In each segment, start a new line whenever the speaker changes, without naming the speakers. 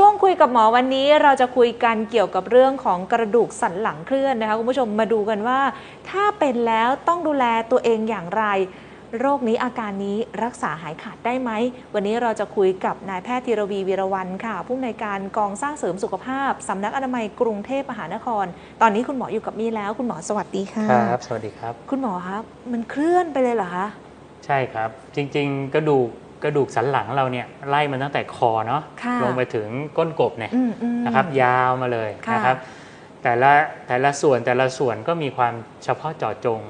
ช่วงคุยกับหมอวันนี้เราจะคุยกันเกี่ยวกับเรื่องของกระดูกสันหลังเคลื่อนนะคะคุณผู้ชมมาดูกันว่า ถ้าเป็นแล้วต้องดูแลตัวเองอย่างไร โรคนี้อาการนี้รักษาหายขาดได้ไหม วันนี้เราจะคุยกับนายแพทย์ธีรวีวีรวันค่ะ ผู้อำนวยการกองสร้างเสริมสุขภาพสำนักอนามัยกรุงเทพมหานคร ตอนนี้คุณหมออยู่กับมีแล้วคุณหมอสวัสดีค่ะ
ครับ สวัสดีครับ
คุณหมอครับมันเคลื่อนไปเลยเหรอคะ
ใช่ครับ จริง ๆ กระดูก กระดูกสันหลังเราเนี่ยไล่มันตั้งแต่คอเนาะ
ค่ะ
ลงไปถึงก้นกบเนี่ย
อืมอืม
นะครับ ยาวมาเลย
ค่ะ
นะครับ แต่ละแต่ละส่วนแต่ละส่วนก็มีความเฉพาะเจาะจง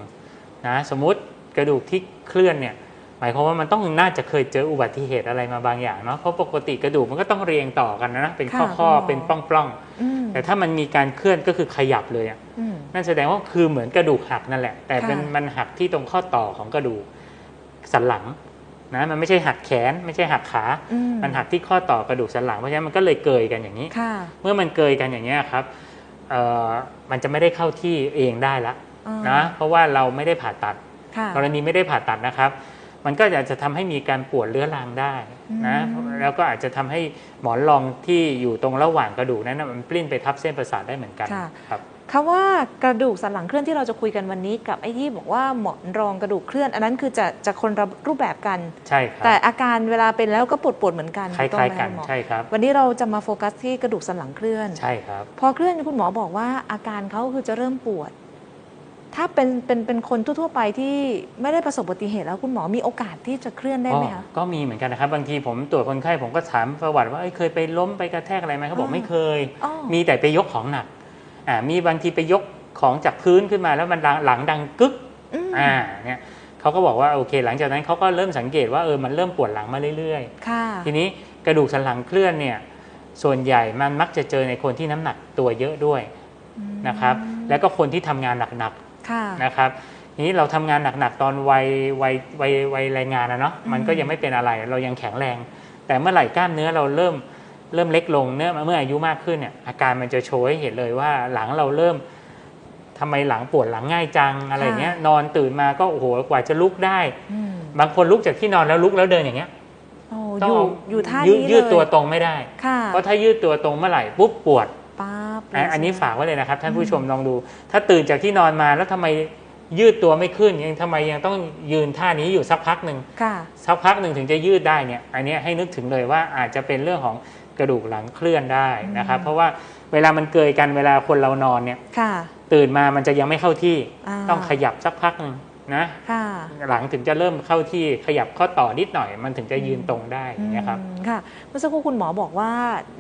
นะสมมุติกระดูกที่เคลื่อนเนี่ยหมายความว่ามันต้องน่าจะเคยเจออุบัติเหตุอะไรมาบางอย่างเนาะเพราะปกติกระดูกมันก็ต้องเรียงต่อกันนะเป็นข้อ
ค่ะ
ข้อ
คุณหมอ
เป็นปล้องๆ
อืม
แต่ถ้ามันมีการเคลื่อนก็คือขยับเลยอะ
อืม
นั่นแสดงว่าคือเหมือนกระดูกหักนั่นแหละ แต่เป็น
ค่ะ
มันหักที่ตรงข้อต่อของกระดูกสันหลัง นะมันไม่ใช่หักแขน ไม่ใช่หักขา
อื
มันหักที่ข้อต่อกระดูกสันหลังเพราะฉะนั้นมันก็เลยเกยกันอย่างนี้
ค่ะ
เมื่อมันเกยกันอย่างนี้ยครับเอ่อมันจะไม่ได้เข้าที่เองได้ละ
อ่า
นะเพราะว่าเราไม่ได้ผ่าตัด
ค่ะ
กรณีไม่ได้ผ่าตัดนะครับ มันก็อาจจะทำให้มีการปวดเรื้อรังได้นะ
อืม
แล้วก็อาจจะทำให้หมอนรองที่อยู่ตรงระหว่างกระดูกนั้นนะมันปลิ้นไปทับเส้นประสาทได้เหมือนกันครับ
คำว่ากระดูกสันหลังเคลื่อนที่เราจะคุยกันวันนี้กับไอ้ที่บอกว่าหมอนรองกระดูกเคลื่อน อันนั้นคือจะจะคนละรูปแบบกัน
ใช่ครับ
แต่อาการเวลาเป็นแล้วก็ปวดปวดๆเหมือนกัน
คล้
ถูต้าอยงไหม
ๆกัน
คะหมอ
ใช่ครับ
วันนี้เราจะมาโฟกัสที่กระดูกสันหลังเคลื่อน
ใช่ครับ
พอเคลื่อนคุณหมอบอกว่าอาการเขาคือจะเริ่มปวด ถ้าเป็นเป็นเป็นคนทั่วๆไปที่ไม่ได้ประสบอุบัติเหตุแล้วคุณหมอมีโอกาสที่จะเคลื่อนได้ไหมคะ
ก็ก็มีเหมือนกันนะครับ บางทีผมตรวจคนไข้ผมก็ถามประวัติว่าเอ้ยเคยไปล้มไปกระแทกอะไรไหมเขาบอก
อ่า
ไม่เคย
อ๋อ
มีแต่ไปยกของหนัก อ่ามีบางทีไปยกของจากพื้นขึ้นมาแล้วมันดังหลังดังกึก
อืม
อ่าเนี่ยเขาก็บอกว่าโอเค หลังจากนั้นเขาก็เริ่มสังเกตว่าเออมันเริ่มปวดหลังมาเรื่อย
ค่ะ
ๆทีนี้กระดูกสันหลังเคลื่อนเนี่ยส่วนใหญ่มันมักจะเจอในคนที่น้ำหนักตัวเยอะด้วยนะครับ แล้วก็คนที่ทำงานหนักๆ
ค่ะ
นะครับทีนี้เราทำงานหนักๆตอนวัยวัยวัยวัยแรงงานนะเนาะ
อืม
มันก็ยังไม่เป็นอะไรเรายังแข็งแรง แต่เมื่อไหร่กล้ามเนื้อเราเริ่ม เริ่มเล็กลงเนื้อเมื่ออายุมากขึ้นเนี่ยอาการมันจะโชว์ให้เห็นเลยว่าหลังเราเริ่มทำไมหลังปวดหลังง่ายจังอะไรเงี้ยนอนตื่นมาก็โอ้โหกว่าจะลุกได้
อืม
บางคนลุกจากที่นอนแล้วลุกแล้วเดินอย่างเงี้ย
โอ้
ต้
อ
อง
ยู่
เา
อยู่ท่า
ยืด
นี้
ยืด
เลย
ตัวตรงไม่ได้
ค่ะ
เพราะถ้ายืดตัวตรงเมื่อไหร่ปุ๊บปวด
ป๊าบ
อะอันนี้
เลยใช่ไหม
ฝากไว้เลยนะครับท่านผู้ชมลองดู ถ้าตื่นจากที่นอนมาแล้วทำไมยืดตัวไม่ขึ้นยังทำไมยังต้องยืนท่านี้อยู่สักพักหนึ่ง
ค่ะ
สักพักหนึ่งถึงจะยืดได้เนี่ยอันเนี้ยให้นึกถึงเลยว่าอาจจะเป็นเรื่องของ กระดูกหลังเคลื่อนได้นะครับ
อืม
เพราะว่าเวลามันเกยกันเวลาคนเรานอนเนี่ย
ค่ะ
ตื่นมามันจะยังไม่เข้าที่า ต้องขยับสักพักหนึ่งนะ
ค่ะ
หลังถึงจะเริ่มเข้าที่ขยับข้อต่อนิดหน่อย มันถึงจะยืนตรงได้อย่างเงี้ยครับ
อืมค่ะเมื่อสักครู่คุณหมอบอกว่า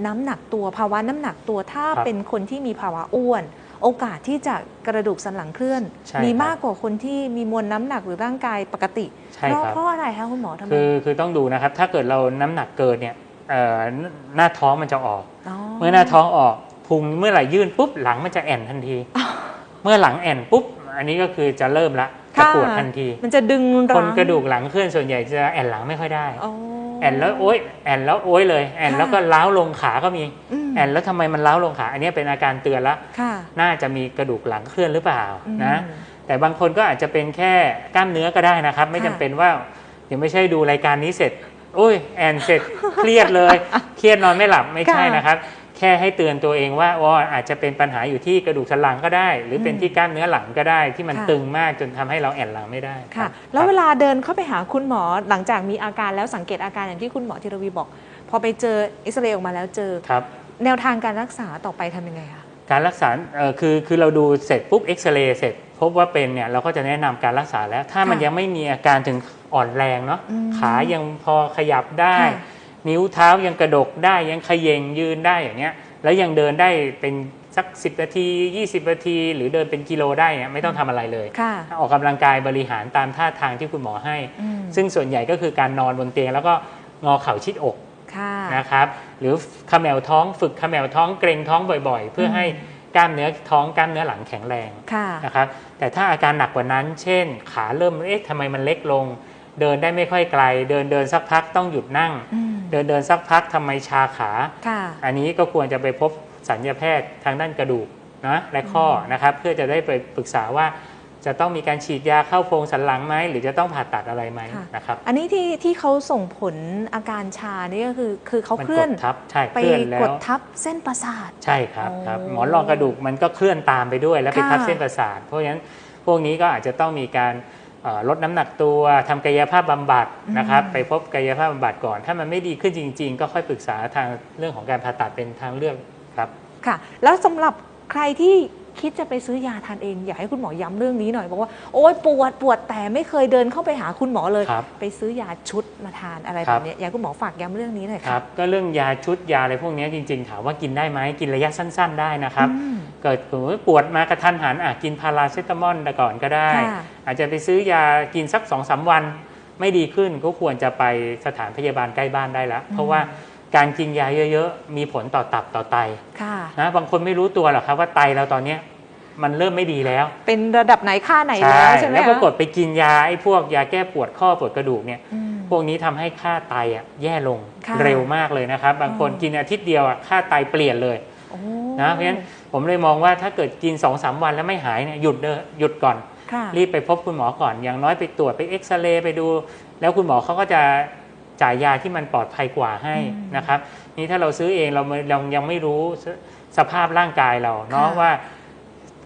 น้ำหนักตัวภาวะน้ำหนักตัวถ้า
ครับ
เป็นคนที่มีภาวะอ้วน โอกาสที่จะกระดูกสันหลังเคลื่อน
ใช่
มี
ครับ
มากกว่าคนที่มีมวลน้ำหนักหรือร่างกายปกติ
ใช่
เพราะ
ครับ
เพราะอะไรคะคุณหมอทำไม
คือคือต้องดูนะครับ ถ้าเกิดเราน้ำหนักเกินเนี่ยเอ่อ หน้าท้องมันจะออก เมื่อหน้าท้องออกพุงเมื่อไหร่ยื่นปุ๊บหลังมันจะแอนทันที เมื่อหลังแอนปุ๊บอันนี้ก็คือจะเริ่มละจะ
ค่ะ
ปวดทันที
มันจะดึง
คน
รั้ง
กระดูกหลังเคลื่อนส่วนใหญ่จะแอนหลังไม่ค่อยได้
อ๋อ
แอนแล้วโอ๊ยแอนแล้วโอ๊ยเลยแอน
ค่ะ
แล้วก็ล้าวลงขาก็มี
ม
แอนแล้วทำไมมันล้าวลงขา อันนี้เป็นอาการเตือนละ
ค่ะ
น่าจะมีกระดูกหลังเคลื่อนหรือเปล่า
อืม
นะแต่บางคนก็อาจจะเป็นแค่กล้ามเนื้อก็ได้นะครับ ไม่
ค่ะ
จำเป็นว่าเดี๋ยวไม่ใช่ดูรายการนี้เสร็จ โอ้ยแอนเสร็จเครียดเลย เครียดนอนไม่หลับไม่ใช่นะครับ แค่ให้เตือนตัวเองว่าว่าอาจจะเป็นปัญหาอยู่ที่กระดูกสันหลังก็ได้ หรือเป็นที่กล้ามเนื้อหลังก็ได้ ที่มัน
ค่ะ
ตึงมากจนทำให้เราแอนหลังไม่ได้
ค่ะ
รับ
แล้วเว
ครับ
ลาเดินเข้าไปหาคุณหมอหลังจากมีอาการแล้วสังเกตอาการอย่างที่คุณหมอธีรวีบอก พอไปเจอเอ็กซเรย์ออกมาแล้วเจอ
ครับ
แนวทางการรักษาต่อไปทำยังไงคะ
การรักษาเอ่อคือคือเราดูเสร็จปุ๊บเอ็กซเรย์เสร็จพบว่าเป็นเนี่ยเราก็จะแนะนำการรักษาแล้ว ถ้ามัน
ค่ะ
ยังไม่มีอาการถึงอ่อนแรงเนาะ
อืม
ขายังพอขยับได้
ค่ะ
นิ้วเท้ายังกระดกได้ยังเขยงยืนได้อย่างเงี้ย แล้วยังเดินได้เป็นสัก 10 นาที 20 นาที หรือเดินเป็นกิโลได้เนี่ยไม่ต้องทำอะไรเลย
ค่ะ
ออกกำลังกายบริหารตามท่าทางที่คุณหมอให้
อืม
ซึ่งส่วนใหญ่ก็คือการนอนบนเตียงแล้วก็งอเข่าชิดอก
ค่ะ
นะครับ หรือเขมวท้องฝึกเขมวท้องเกรงท้องบ่อยๆ เพื่ออ
ม
ให้กล้ามเนื้อท้องกล้ามเนื้อหลังแข็งแรง
ค่ะ
นะครับ แต่ถ้าอาการหนักกว่านั้น เช่น ขาเริ่มเอ๊ะทำไมมันเล็กลง เดินได้ไม่ค่อยไกล เดินเดินสักพักต้องหยุดนั่ง
อืม
เดินเดินสักพักทำไมชาขา
ค่ะ
อันนี้ก็ควรจะไปพบสัญญาแพทย์ทางด้านกระดูกนะและข้อนะครับ เพื่อจะได้ไปปรึกษาว่า จะต้องมีการฉีดยาเข้าโพรงสันหลังไหมหรือจะต้องผ่าตัดอะไรไหม
ค่ะ
นะครับ
อันนี้ที่ที่เขาส่งผลอาการชานี่ก็คือคือเขา
มัน
เคลื่
ก
อน
ดทับใช่
ไป
เคลื่อนแล้
ก
ว
ดทับเส้นประสาท
ใช่ครับครับ
โอ้
หมอนรองกระดูกมันก็เคลื่อนตามไปด้วย แล้วไป
ค่ะ
ทับเส้นประสาท เพราะฉะนั้นพวกนี้ก็อาจจะต้องมีการเอ่อลดน้ำหนักตัวทำกายภาพบำบัดนะครับ ไปพบกายภาพบำบัดก่อน ถ้ามันไม่ดีขึ้นจริง ๆ ก็ค่อยปรึกษาทางเรื่องของการผ่าตัดเป็นทางเลือกครับ
ค่ะ แล้วสำหรับใครที่ คิดจะไปซื้อยาทานเอง อยากให้คุณหมอย้ำเรื่องนี้หน่อย บอกว่าโอ๊ยปวดปวดแต่ไม่เคยเดินเข้าไปหาคุณหมอเลย
ครับ
ไปซื้อยาชุดมาทานอะไร
ค
แบ
รับบ
นี้อยากให้คุณหมอฝากย้ำเรื่องนี้หน่อย
ค
ค่ะ
รับก็เรื่องยาชุดยาอะไรพวกนี้จริง ๆ ถามว่ากินได้ไหมกินระยะสั้น ๆ ได้นะครับ
อืม
เกิดสมมติปวดมากระทันหันอะกินพาราเซตามอลแต่ก่อนก็ได้
ค่ะ
อาจจะไปซื้อยากินสัก2อสวัน ไม่ดีขึ้นก็ควรจะไปสถานพยาบาลใกล้บ้านได้แล้ว เพราะว่า การกินยาเยอะๆ มีผลต่อตับต่อไต
ค่ะ
นะบางคนไม่รู้ตัวหรอกครับว่าไตเราตอนเนี้ยมันเริ่มไม่ดีแล้ว
เป็นระดับไหนค่าไหนแล้วใช่ไหม
แล้วป
คะ
รากฏไปกินยาไอ้พวกยาแก้ปวดข้อปวดกระดูกเนี่ย
อืม
พวกนี้ทำให้ค่าไตอะแย่ลง
ค่ะ
เร็วมากเลยนะครับ บางคน
อ๋อ
กินอาทิตย์เดียวอะค่าไตเปลี่ยนเลย
โอ้
นะเพราะฉะนั้นผมเลยมองว่าถ้าเกิดกิน2อสวันแล้วไม่หายเนี่ยหยุดเด้อหยุดก่อน
ค่ะ
รีบไปพบคุณหมอก่อน อย่างน้อยไปตรวจไปเอ็กซเรย์ไปดู แล้วคุณหมอเขาก็จะ จ่ายยาที่มันปลอดภัยกว่าให้
อืม
นะครับนี่ถ้าเราซื้อเองเราไม่เรายังไม่รู้สสภาพร่างกายเราเนาะ
ค่ะ
ว่า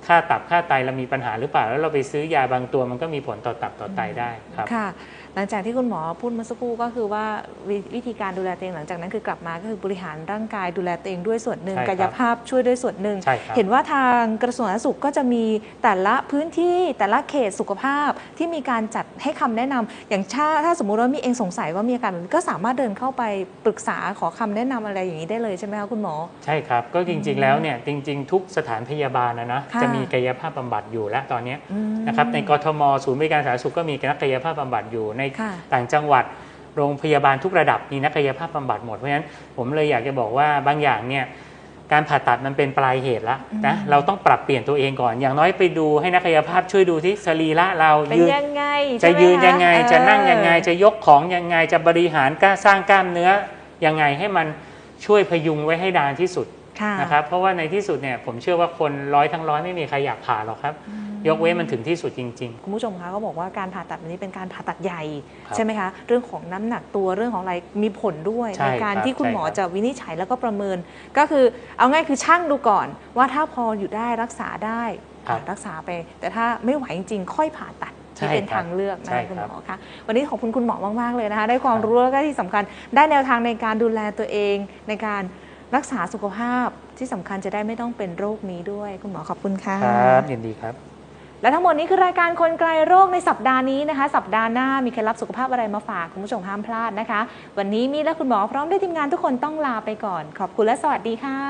ค่าตับค่าไตเรามีปัญหาหรือเปล่า แล้วเราไปซื้อยาบางตัวมันก็มีผลต่อตับต่อไตได้ครับ
ค่ะหลังจากที่คุณหมอพูดเมื่อสักครู่ก็คือว่าวิวิธีการดูแลตัวเองหลังจากนั้นคือกลับมาก็คือบริหารร่างกายดูแลตัวเองด้วยส่วนหนึ่ง
ใช่ครับ
กายภาพช่วยด้วยส่วนหนึ่ง
ใช่ครับ
เห็นว่าทางกระทรวงสาธารณสุขก็จะมีแต่ละพื้นที่แต่ละเขตสุขภาพที่มีการจัดให้คำแนะนำอย่างถ้าถ้าสมมุติว่ามีเองสงสัยว่ามีอาการแบบนี้ก็สามารถเดินเข้าไปปรึกษาขอคำแนะนำอะไรอย่างนี้ได้เลยใช่ไหมคะคุณหมอ
ใช่ครับ ก็จริงๆแล้วเนี่ยจริงๆ ทุกสถานพยาบาลนะนะ
ค่ะ
จะมีกายภาพบำบัดอยู่แล้วตอนเนี้ย
อืม
นะครับในกทมศูนย์บริการสาธารณสุขก็มีนักกายภาพบำบัดอยู่ ใน
ค่ะ
ต่างจังหวัดโรงพยาบาลทุกระดับมีนักกายภาพบำบัดหมด เพราะฉะนั้นผมเลยอยากจะบอกว่าบางอย่างเนี่ยการผ่าตัดมันเป็นปลายเหตุแล้วนะ
อืม
เราต้องปรับเปลี่ยนตัวเองก่อน อย่างน้อยไปดูให้นักกายภาพช่วยดูที่สรีระเรา
เป็น
ยืน
ยังไง
จะ
ใช่ไหม
ยืน
ค
ยังไง
เออ
จะนั่งยังไงจะยกของยังไงจะบริหารกล้าสร้างกล้ามเนื้อยังไงให้มันช่วยพยุงไว้ให้นานที่สุด
ค่ะ
นะครับเพราะว่าในที่สุดเนี่ยผมเชื่อว่าคนร้อยทั้งร้อยไม่มีใครอยากผ่าหรอกครับ ยกเว้นมันถึงที่สุดจริง ๆ
คุณผู้ชมคะเขาบอกว่าการผ่าตัดแบบนี้เป็นการผ่าตัดใหญ่
ครับ
ใช่ไหมคะเรื่องของน้ำหนักตัวเรื่องของอะไรมีผลด้วย
ใช่
การ
ครับ
ที่คุณ
ใช่
หมอ
ครับ
จะวินิจฉัยแล้วก็ประเมิน ก็คือเอาง่ายคือช่างดูก่อน ว่าถ้าพออยู่ได้รักษาได้อะรักษาไป แต่ถ้าไม่ไหวจริงๆ ค่อยผ่าตัดที่เป็นทางเลือกนะคะคุณหมอคะวันนี้ขอบคุณคุณหมอมาก ๆ เลยนะคะ ได้ความรู้แล้วก็ที่สำคัญได้แนวทางในการดูแลตัวเองในการ รักษาสุขภาพที่สำคัญจะได้ไม่ต้องเป็นโรคนี้ด้วย คุณหมอขอบคุณค่ะ
ครับยินดีครับ
และทั้งหมดนี้คือรายการคนไกลโรคในสัปดาห์นี้นะคะ สัปดาห์หน้ามีเคล็ดลับสุขภาพอะไรมาฝากคุณผู้ชมห้ามพลาดนะคะ วันนี้มีและคุณหมอพร้อมด้วยทีมงานทุกคนต้องลาไปก่อน ขอบคุณและสวัสดีค่ะ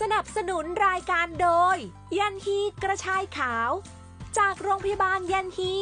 สนับสนุนรายการโดย ยันฮีกระชายขาว จากโรงพยาบาลยันฮี